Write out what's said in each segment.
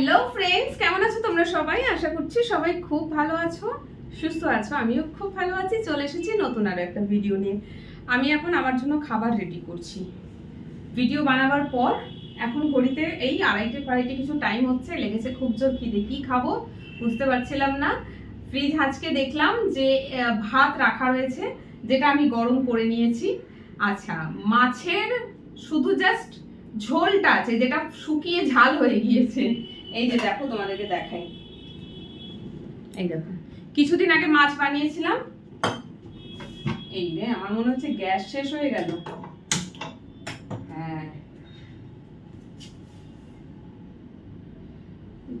Hello friends কেমন আছো তোমরা সবাই? আশা করছি সবাই খুব ভালো আছো, সুস্থ আছো, আমিও খুব ভালো আছি। চলে এসেছি নতুন আরও একটা ভিডিও নিয়ে। আমি এখন আমার জন্য খাবার রেডি করছি। ভিডিও বানাবার পর এখন ঘড়িতে এই আড়াইটে ফাড়াইটে কিছু টাইম হচ্ছে, লেগেছে খুব জোর খিদে। কি খাব? বুঝতে পারছিলাম না। ফ্রিজ আজকে দেখলাম যে ভাত রাখা রয়েছে, যেটা আমি গরম করে নিয়েছি। আচ্ছা মাছের শুধু জাস্ট ঝোলটা আছে, যেটা শুকিয়ে ঝাল হয়ে গিয়েছে। এই যে দেখো তোমাদেরকে দেখাই। এই দেখো। কিছুদিন আগে মাছ বানিয়েছিলাম। এই রে আমার মনে হচ্ছে গ্যাস শেষ হয়ে গেল। হ্যাঁ।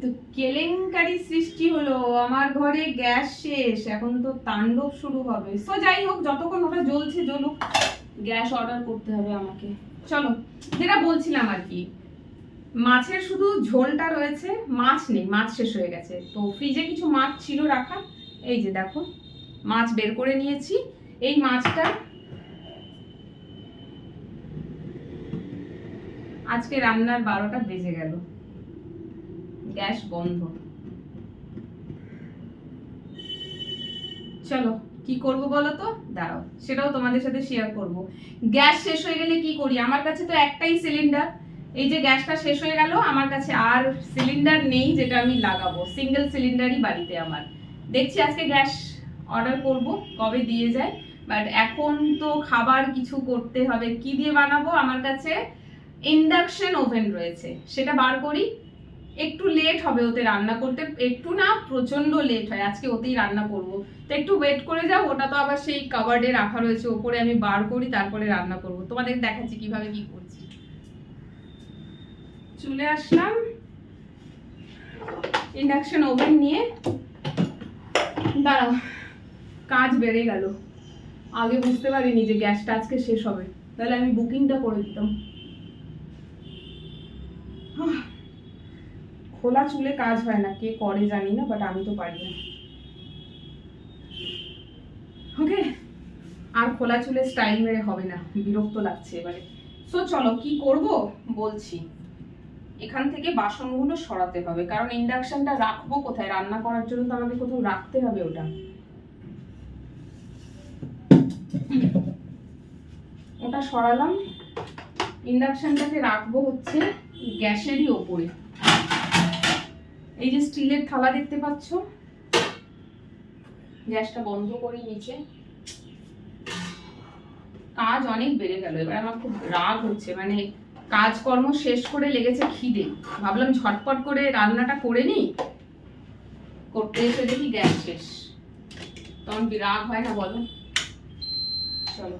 তো কেলেঙ্কারি সৃষ্টি হলো আমার ঘরে গ্যাস শেষ এখন তো তাণ্ডব শুরু হবে। তো যাই হোক যতক্ষণ ওটা জ্বলছে জ্বলুক গ্যাস অর্ডার করতে হবে আমাকে। চলো যেটা বলছিলাম আর কি মাছের শুধু ঝোলটা রয়েছে, মাছ নেই, মাছ শেষ হয়ে গেছে। তো ফ্রিজে কিছু মাছ ছিল রাখা, এই যে দেখো, মাছ বের করে নিয়েছি। এই মাছটা আজকে রান্নার বারোটা বেজে গেল। গ্যাস বন্ধ। চলো, কি করব বলো তো? দাঁড়াও, সেটাও তোমাদের সাথে শেয়ার করব। গ্যাস শেষ হয়ে গেলে কি করি? আমার কাছে তো একটাই সিলিন্ডার এই যে গ্যাসটা শেষ হয়ে গেল, আমার কাছে আর সিলিন্ডার নেই যেটা আমি লাগাবো। সিঙ্গেল সিলিন্ডারই বাড়িতে আমার। দেখছি আজকে গ্যাস অর্ডার করব, কবে দিয়ে যায়। বাট এখন তো খাবার কিছু করতে হবে। কি দিয়ে বানাবো? আমার কাছে ইন্ডাকশন ওভেন রয়েছে। সেটা বার করি। একটু লেট হবে ওতে রান্না করতে। একটু না প্রচণ্ড লেট হয়। আজকে ওতেই রান্না করব। তো একটু ওয়েট করে যাও। ওটা তো আবার সেই কাবার্ডে রাখা রয়েছে। ওপরে আমি বার করি, তারপরে রান্না করব। তোমাদের দেখাচ্ছি কীভাবে কি করছি চলে আসলাম। ইন্ডাকশন ওভেন নিয়ে। দাঁড়াও, কাজ বেড়ে গেল। আগে বুঝতে পারিনি যে গ্যাসটা আজকে শেষ হবে। তাহলে আমি বুকিংটা করে দিতাম। খোলা চুলে কাজ হয় না, কে করে জানি না বাট আমি তো পারি না। ওকে আর খোলা চুলে স্টাইল মেরে হবে না, বিরক্ত লাগছে এবারে। সো চলো, কি করব? বলছি। এখান থেকে বাসনগুলো সরাতে হবে। কারণ ইন্ডাকশনটা রাখব কোথায়? রান্না করার জন্য তো আমাকে কোথাও রাখতে হবে ওটা। ওটা সরালাম। ইন্ডাকশনটাকে রাখব হচ্ছে গ্যাসেরই ওপরে। এই যে স্টিলের থালা দেখতে পাচ্ছ? গ্যাসটা বন্ধ করে নিচে। কাজ অনেক বেড়ে গেল। এবার আমার খুব রাগ হচ্ছে। মানে কাজকর্ম শেষ করে লেগেছে খিদে। ভাবলাম ঝটপট করে রান্নাটা করে নিই। করতে এসে দেখি গ্যাস শেষ। তখন রাগ হয় না বলো? চলো।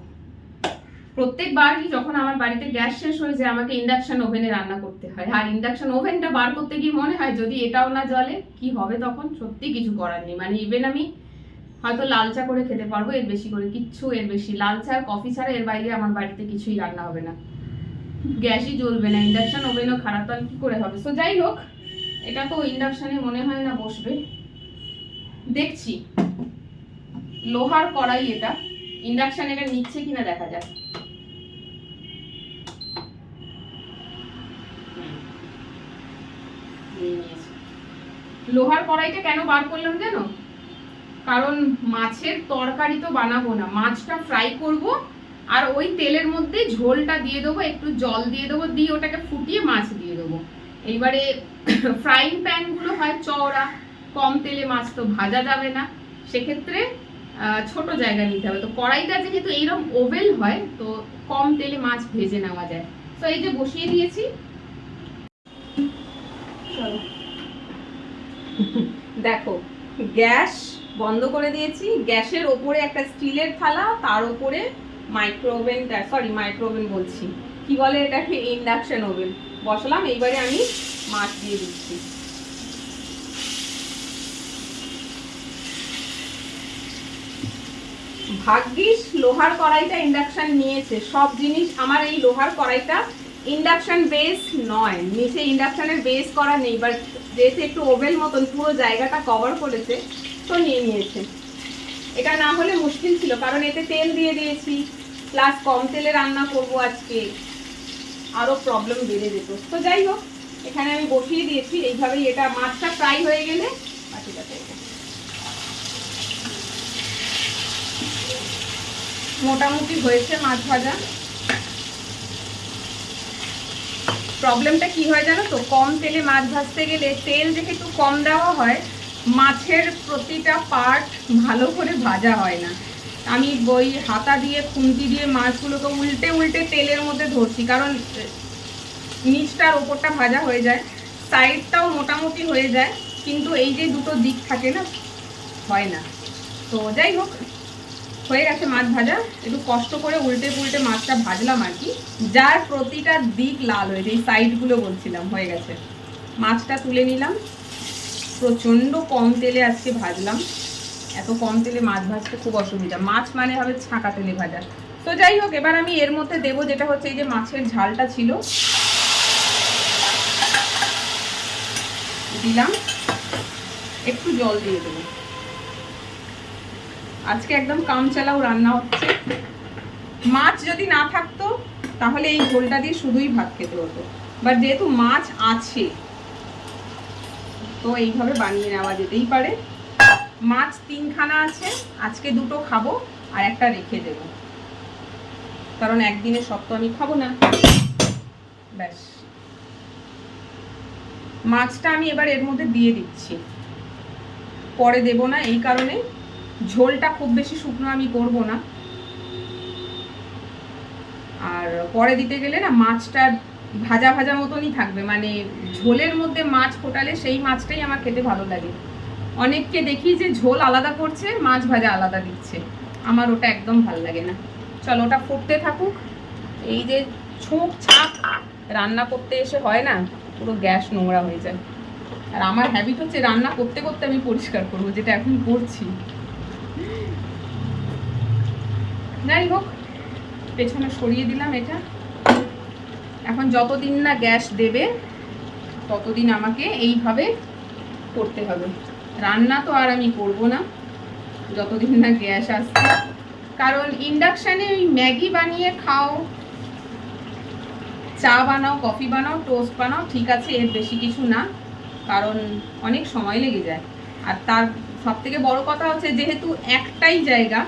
প্রত্যেকবারই যখন আমার বাড়িতে গ্যাস শেষ হয়ে যায়, আমাকে ইন্ডাকশন ওভেনে রান্না করতে হয়। আর ইন্ডাকশন ওভেনটা বার করতে গিয়ে মনে হয় যদি এটাও না জলে কি হবে তখন? সত্যি কিছু করার নেই। মানে ইভেন আমি হয়তো লাল চা করে খেতে পারব, এর বেশি করে কিচ্ছু, এর বেশি। লাল চা আর কফি ছাড়া এর বাইরে আমার বাড়িতে কিছুই রান্না হবে না। গ্যাসই জ্বলবে না ইন্ডাকশন ওভেনও খারাপ, তাহলে কি করে হবে? সো যাই হোক, এটা তো ইন্ডাকশানে মনে হয় না বসবে। দেখছি। লোহার কড়াই এটা। ইন্ডাকশান এটা নিচ্ছে কিনা দেখা যাক। লোহার কড়াইটা কেন বার করলাম জানো? কারণ মাছের তরকারি তো বানাবো না। মাছটা ফ্রাই করব আর ওই তেলের মধ্যে ঝোলটা দিয়ে দেবো, একটু জল দিয়ে দেবো, দিয়ে ওটাকে ফুটিয়ে মাছ দিয়ে দেবো। এইবারে ফ্রাইং প্যানগুলো হয় চওড়া, কম তেলে মাছ তো ভাজা যাবে না। সেক্ষেত্রে ছোট জায়গায় নিতে হবে। তো কড়াইটা যেহেতু এইরকম ওভেল হয়, তো কম তেলে মাছ ভেজে নেওয়া যায়। তো এই যে বসিয়ে দিয়েছি। দেখো, গ্যাস বন্ধ করে দিয়েছি। গ্যাসের ওপরে একটা স্টিলের থালা, তার ওপরে মাইক্রো ওভেনটা সরি মাইক্রো ওভেন বলছি। কি বলে এটাকে? ইন্ডাকশন ওভেন বসালাম, এইবারে আমি মাছ দিয়ে দিচ্ছি। ভাগ্যিস লোহার কড়াইটা ইন্ডাকশন নিয়েছে। সব জিনিস আমার এই লোহার কড়াইটা ইন্ডাকশন বেস নয়। নিচে ইন্ডাকশনের বেস করা নেই বাট যেহেতু একটু ওভেল মতন, পুরো জায়গাটা কভার করেছে, তো নিয়ে নিয়েছে। এটা না হলে মুশকিল ছিল, কারণ এতে তেল দিয়ে দিয়েছি। প্লাস কম তেলে রান্না করব আজকে। আরও প্রবলেম বেড়ে যেত। তো যাই হোক, এখানে আমি বসিয়ে দিয়েছি। এইভাবেই এটা মাছটা ফ্রাই হয়ে গেলে রেখে মোটামুটি হয়েছে মাছ ভাজা। প্রবলেমটা কি হয় জানো তো? কম তেলে মাছ ভাজতে গেলে তেল যেহেতু কম দেওয়া হয়, মাছের প্রতিটা পার্ট ভালো করে ভাজা হয় না। আমি বই হাতা দিয়ে, খুন্তি দিয়ে, মাছগুলোকে উল্টে উল্টে তেলের মধ্যে ধরছি। কারণ নিচটার ওপরটা ভাজা হয়ে যায়, সাইডটাও মোটামুটি হয়ে যায়, কিন্তু এই যে দুটো দিক থাকে না, হয় না। তো যাই হোক, হয়ে গেছে মাছ ভাজা। একটু কষ্ট করে উল্টে পুল্টে মাছটা ভাজলাম আর কি। যার প্রতিটা দিক লাল হয়েছে এই সাইডগুলো বলছিলাম, হয়ে গেছে। মাছটা তুলে নিলাম। প্রচণ্ড কম তেলে আজকে ভাজলাম। এত কম তেলে মাছ ভাজতে খুব অসুবিধা। মাছ মানে হবে ছাঁকা তেলে ভাজা। তো যাই হোক, এবার আমি এর মধ্যে দেবো যেটা হচ্ছে এই যে মাছের ঝালটা ছিল। দিলাম। একটু জল দিয়ে দেবো। আজকে একদম কাম চালাও রান্না হচ্ছে। মাছ যদি না থাকতো, তাহলে এই ঝোলটা দিয়ে শুধুই ভাত খেতে হতো। বাট যেহেতু মাছ আছে, তো এইভাবে বানিয়ে নেওয়া যেতেই পারে। মাছ তিনখানা আছে, আজকে দুটো খাব আর একটা রেখে দেব। কারণ একদিনে সব তো আমি খাব না। ব্যাস। মাছটা আমি এবার এর মধ্যে দিয়ে দিচ্ছি। পরে দেব না, এই কারণে ঝোলটা খুব বেশি শুকনো আমি করব না। আর পরে দিতে গেলে না, মাছটা ভাজা ভাজা মতনই থাকবে। মানে ঝোলের মধ্যে মাছ ফোটালে সেই মাছটাই আমার খেতে ভালো লাগে। অনেককে দেখি যে ঝোল আলাদা করছে, মাছ ভাজা আলাদা দিচ্ছে। আমার ওটা একদম ভালো লাগে না। চলো ওটা ফুটতে থাকুক। এই যে ছোঁক ছাপ রান্না করতে এসে হয় না, পুরো গ্যাস নোংরা হয়ে যায়। আর আমার হ্যাবিট হচ্ছে রান্না করতে করতে আমি পরিষ্কার করব, যেটা এখন করছি। যাই হোক, পেছনে সরিয়ে দিলাম এটা। এখন যতদিন না গ্যাস দেবে, ততদিন আমাকে এইভাবে করতে হবে। রান্না তো আর আমি করব না, যতদিন না গ্যাস আসছে। কারণ ইন্ডাকশানে ওই ম্যাগি বানিয়ে খাও, চা বানাও, কফি বানাও, টোস্ট বানাও, ঠিক আছে, এর বেশি কিছু না, কারণ অনেক সময় লেগে যায়। আর তার সব থেকে বড় কথা হচ্ছে, যেহেতু একটাই জায়গা,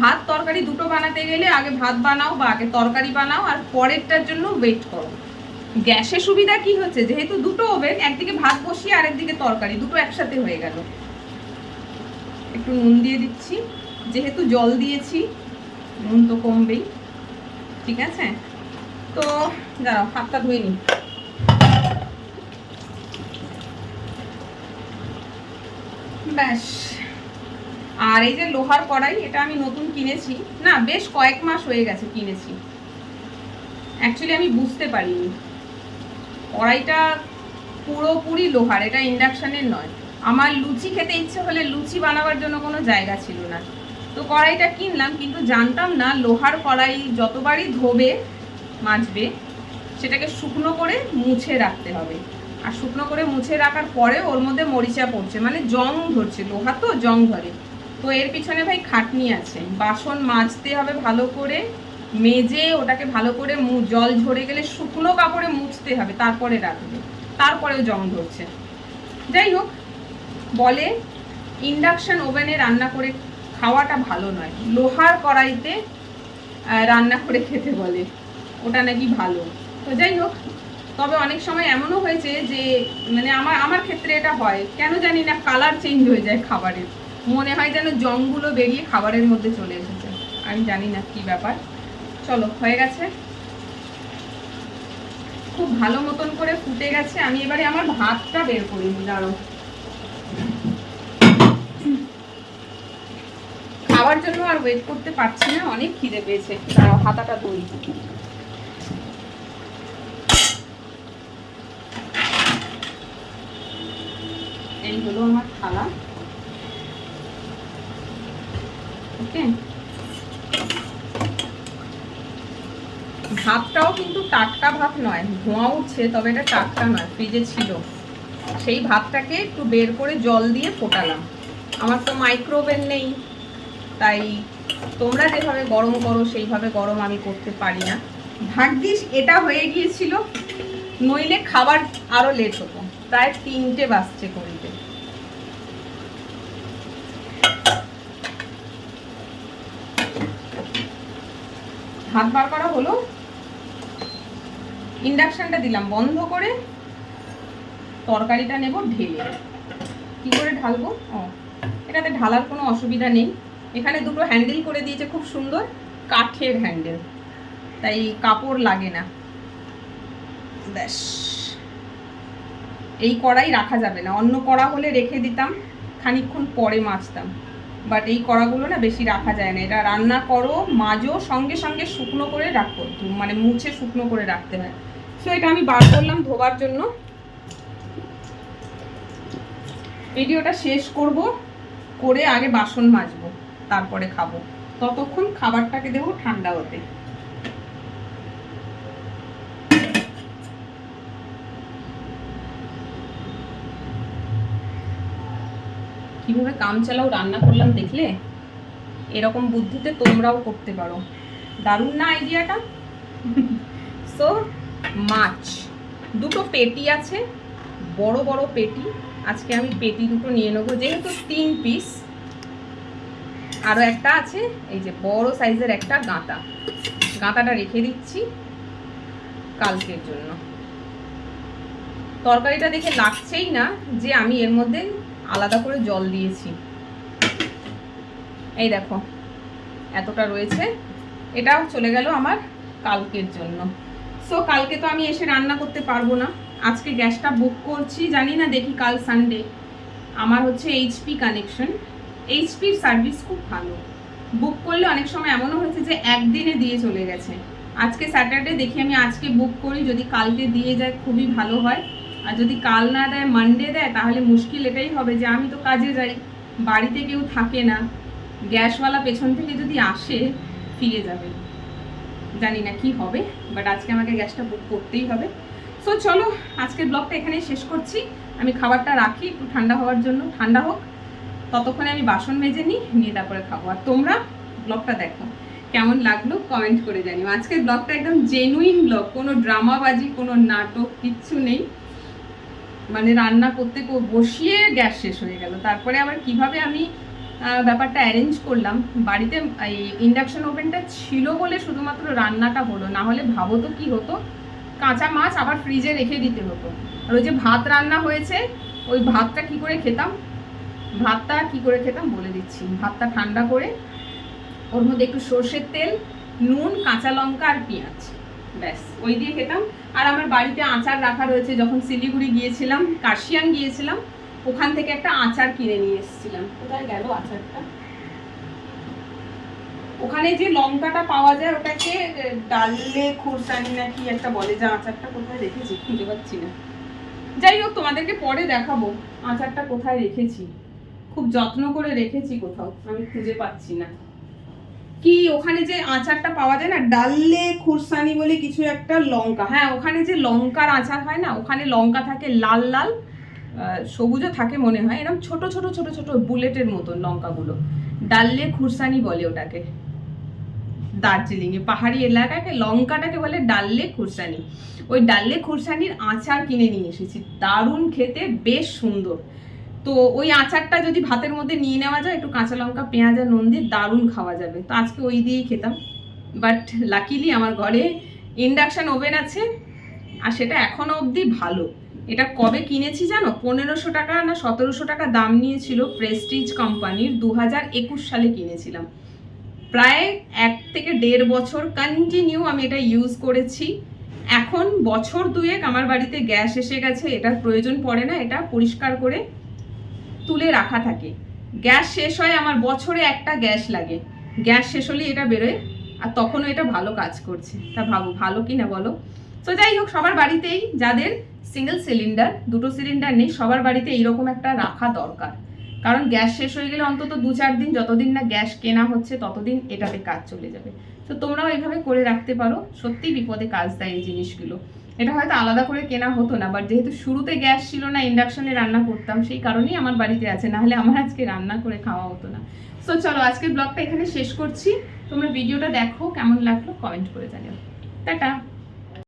ভাত তরকারি দুটো বানাতে গেলে আগে ভাত বানাও বা আগে তরকারি বানাও, আর পরেরটার জন্য ওয়েট করো। গ্যাসের সুবিধা কি হচ্ছে? যেহেতু দুটো ওভেন, একদিকে ভাত বসিয়ে আর একদিকে তরকারি, দুটো একসাথে হয়ে গেল। একটু নুন দিয়ে দিচ্ছি। যেহেতু জল দিয়েছি, নুন তো কমবেই। ঠিক আছে? তো দাঁড়াও, হাতটা ধুয়ে নিই। ব্যাস। আর এই যে লোহার কড়াই, এটা আমি নতুন কিনেছি। না, বেশ কয়েক মাস হয়ে গেছে কিনেছি। অ্যাকচুয়ালি আমি বুঝতে পারিনি। কড়াইটা পুরোপুরি লোহার, এটা ইন্ডাকশানের নয়। আমার লুচি খেতে ইচ্ছে হলে লুচি বানাবার জন্য কোনো জায়গা ছিল না। তো কড়াইটা কিনলাম, কিন্তু জানতাম না লোহার কড়াই যতবারই ধোবে, মাজবে, সেটাকে শুকনো করে মুছে রাখতে হবে। আর শুকনো করে মুছে রাখার পরে ওর মধ্যে মরিচা পড়ছে মানে জং ধরছে, লোহা তো জং ধরে। তো এর পিছনে ভাই খাটনি আছে, বাসন মাজতে হবে ভালো করে। মেজে ওটাকে ভালো করে জল ঝরে গেলে শুকনো কাপড়ে মুছতে হবে, তারপরে রাখবে তারপরেও জং ধরছে। যাই হোক, বলে ইন্ডাকশন ওভেনে রান্না করে খাওয়াটা ভালো নয়। লোহার কড়াইতে রান্না করে খেতে বলে। ওটা নাকি ভালো। তো যাই হোক, তবে অনেক সময় এমনও হয়েছে যে মানে আমার আমার ক্ষেত্রে এটা হয়। কেন জানি না কালার চেঞ্জ হয়ে যায় খাবারের। মনে হয় যেন জংগুলো বেরিয়ে খাবারের মধ্যে চলে এসেছে। আমি জানি না কি ব্যাপার। চলো, হয়ে গেছে। খুব ভালো মতন করে ফুটে গেছে। আমি এবারে আমার ভাতটা বের করে দাঁড়ো খাওয়ার জন্য আর ওয়েট করতে পারছি না, অনেক খিদে পেয়েছে। দাঁড়াও, হাতাটা ধরি। এই হলো আমার থালা ওকে ভাতটাও কিন্তু টাটকা ভাত নয়, ধোঁয়া উঠছে, তবে এটা টাটকা নয়, ফ্রিজে ছিল। সেই ভাতটাকে একটু বের করে জল দিয়ে ফোটালাম। আমার তো মাইক্রোওভেন নেই, তাই তোমরা যেভাবে গরম করো, সেইভাবে গরম আমি করতে পারি না। ভাগ্যিস এটা হয়ে গিয়েছিল, নইলে খাবার আরও লেট হতো, প্রায় তিনটে বাজছে করিতে। হাত বার করা হলো? ইন্ডাকশনটা দিলাম, বন্ধ করে তরকারিটা নেব ঢেলে। কি করে ঢালবো? ও, এটাতে ঢালার কোনো অসুবিধা নেই। এখানে দুটো হ্যান্ডেল করে দিয়েছে, খুব সুন্দর। কাঠের হ্যান্ডেল তাই কাপড় লাগে না। ব্যাস। এই কড়াই রাখা যাবে না। অন্য কড়া হলে রেখে দিতাম, খানিকক্ষণ পরে মাজতাম। বাট এই কড়াগুলো না বেশি রাখা যায় না। এটা রান্না করো, মাজো, সঙ্গে সঙ্গে শুকনো করে রাখো। মানে মুছে শুকনো করে রাখতে হয়। সো এটা আমি বার করলাম ধোবার জন্য। ভিডিওটা শেষ করব, করে আগে বাসন মাজবো, তারপরে খাব। ততক্ষণ খাবারটাকে দেবো ঠান্ডা হতে। কীভাবে কাম চালাও, রান্না করলাম দেখলে? এরকম বুদ্ধিতে তোমরাও করতে পারো। দারুণ না আইডিয়াটা সো মাছ। দুটো পেটি আছে, বড় বড় পেটি। আজকে আমি পেটি দুটো নিয়ে নেব, যেহেতু তিন পিস আরও একটা আছে, এই যে বড় সাইজের একটা গাঁতা গাঁতাটা রেখে দিচ্ছি কালকের জন্য। তরকারিটা দেখে লাগছেই না যে আমি এর মধ্যে আলাদা করে জল দিয়েছি। এই দেখো, এতটা রয়েছে। এটাও চলে গেল আমার কালকের জন্য। সো কালকে তো আমি এসে রান্না করতে পারব না। আজকে গ্যাসটা বুক করছি, জানি না দেখি কাল সানডে আমার হচ্ছে এইচপি কানেকশন এইচপির সার্ভিস খুব ভালো। বুক করলে অনেক সময় এমনও হয়েছে যে একদিনে দিয়ে চলে গেছে। আজকে স্যাটারডে দেখি আমি আজকে বুক করি, যদি কালকে দিয়ে যায় খুবই ভালো হয়। আর যদি কাল না দেয় মানডে দেয়, তাহলে মুশকিল এটাই হবে যে আমি তো কাজে যাই। বাড়িতে কেউ থাকে না। গ্যাসওয়ালা পেছন থেকে যদি আসে, ফিরে যাবে। জানি না কি হবে বাট আজকে আমাকে গ্যাসটা বুক করতেই হবে। সো চলো, আজকের ব্লগটা এখানেই শেষ করছি। আমি খাবারটা রাখি, একটু ঠান্ডা হওয়ার জন্য। ঠান্ডা হোক, ততক্ষণে আমি বাসন মেজে নিই, নিয়ে তারপরে খাব। আর তোমরা ব্লগটা দেখো, কেমন লাগল কমেন্ট করে জানিও। আজকের ব্লগটা একদম জেনুইন ব্লগ কোনো ড্রামাবাজি কোনো নাটক, কিচ্ছু নেই। মানে রান্না করতে বসিয়ে গ্যাস শেষ হয়ে গেল। তারপরে আবার কীভাবে আমি ব্যাপারটা অ্যারেঞ্জ করলাম। বাড়িতে, এই ইন্ডাকশন ওভেনটা ছিল বলে শুধুমাত্র রান্নাটা হলো। না হলে ভাবো তো কী হতো? কাঁচা মাছ আবার ফ্রিজে রেখে দিতে হতো। আর ওই যে ভাত রান্না হয়েছে, ওই ভাতটা কি করে খেতাম? ভাতটা কি করে খেতাম বলে দিচ্ছি। ভাতটা ঠান্ডা করে ওর মধ্যে একটু সর্ষের তেল, নুন, কাঁচা লঙ্কা আর পেঁয়াজ। ব্যাস, ওই দিয়ে খেতাম। আর আমার বাড়িতে আচার রাখা রয়েছে। যখন শিলিগুড়ি গিয়েছিলাম কাশিয়ান গিয়েছিলাম ওখান থেকে একটা আচার কিনে নিয়ে এসেছিলাম। কোথায় গেল আচারটা? ওখানে যে লঙ্কাটা পাওয়া যায় ওটাকে এ, ডাললে খুরসানি না কি একটা বলে যে আচারটা কোথায় রেখেছি খুঁজে পাচ্ছি না। যাই হোক তোমাদেরকে পরে দেখাবো আচারটা কোথায় রেখেছি। খুব যত্ন করে রেখেছি কোথাও আমি খুঁজে পাচ্ছি না। কি ওখানে যে আচারটা পাওয়া যায় না ডাললে খুরসানি বলে কিছু একটা লঙ্কা। হ্যাঁ ওখানে যে লঙ্কার আচার হয় না ওখানে লঙ্কা থাকে লাল লাল সবুজও থাকে মনে হয়। এরকম ছোট ছোট ছোট ছোট বুলেটের মতো লঙ্কাগুলো। ডাললে খুরসানি বলে ওটাকে। দার্জিলিংয়ে, পাহাড়ি এলাকাকে লঙ্কাটাকে বলে ডাললে খুরসানি। ওই ডাললে খুরসানির আচার কিনে নিয়ে এসেছি। দারুণ খেতে, বেশ সুন্দর। তো ওই আচারটা যদি ভাতের মধ্যে নিয়ে নেওয়া যায়, একটু কাঁচা লঙ্কা, পেঁয়াজ আর নুন দিয়ে দারুণ খাওয়া যাবে। তো আজকে ওই দিয়েই খেতাম। বাট লাকিলি আমার ঘরে ইন্ডাকশান ওভেন আছে, আর সেটা এখনও অবধি ভালো। এটা কবে কিনেছি জানো? পনেরোশো টাকা না সতেরোশো টাকা দাম নিয়েছিল প্রেস্টিজ কোম্পানির দু হাজার একুশ সালে কিনেছিলাম। প্রায় এক থেকে দেড় বছর কন্টিনিউ আমি এটা ইউজ করেছি। এখন বছর দুয়েক আমার বাড়িতে গ্যাস এসে গেছে, এটার প্রয়োজন পড়ে না, এটা পরিষ্কার করে তুলে রাখা থাকে। গ্যাস শেষ হয়, আমার বছরে একটা গ্যাস লাগে। গ্যাস শেষ হলেই এটা বেরোয়, আর তখনও এটা ভালো কাজ করছে। তা ভাবো, ভালো কি না বলো? তো যাই হোক, সবার বাড়িতেই যাদের সিঙ্গেল সিলিন্ডার দুটো সিলিন্ডার নেই, সবার বাড়িতে এইরকম একটা রাখা দরকার। কারণ গ্যাস শেষ হয়ে গেলে অন্তত দু চার দিন যতদিন না গ্যাস কেনা হচ্ছে, ততদিন এটাতে কাজ চলে যাবে। তো তোমরাও এইভাবে করে রাখতে পারো, সত্যিই বিপদে কাজ দেয় এই জিনিসগুলো। এটা হয়তো আলাদা করে কেনা হতো না বাট যেহেতু শুরুতে গ্যাস ছিল না, ইন্ডাকশনে রান্না করতাম, সেই কারণেই আমার বাড়িতে আছে, নাহলে আমার আজকে রান্না করে খাওয়া হতো না। সো চলো আজকের ব্লগটা এখানে শেষ করছি। তোমরা ভিডিওটা দেখো, কেমন লাগল কমেন্ট করে জানিও। টাটা!